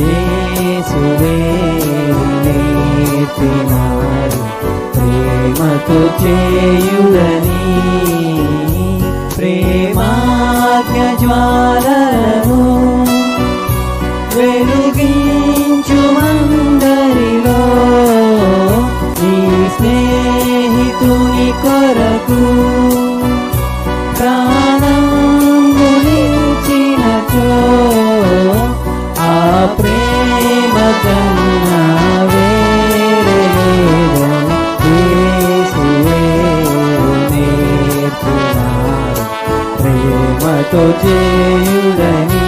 యేసువే నేర్పినారు ప్రేమతో చేయుడని. ప్రేమాజ్ఞ జ్వాలను వెలుగించు మందరిలో నీ స్నేహితుని కొరకు ప్రేమ కన్నా వేరే ప్రేమతో చేయుడని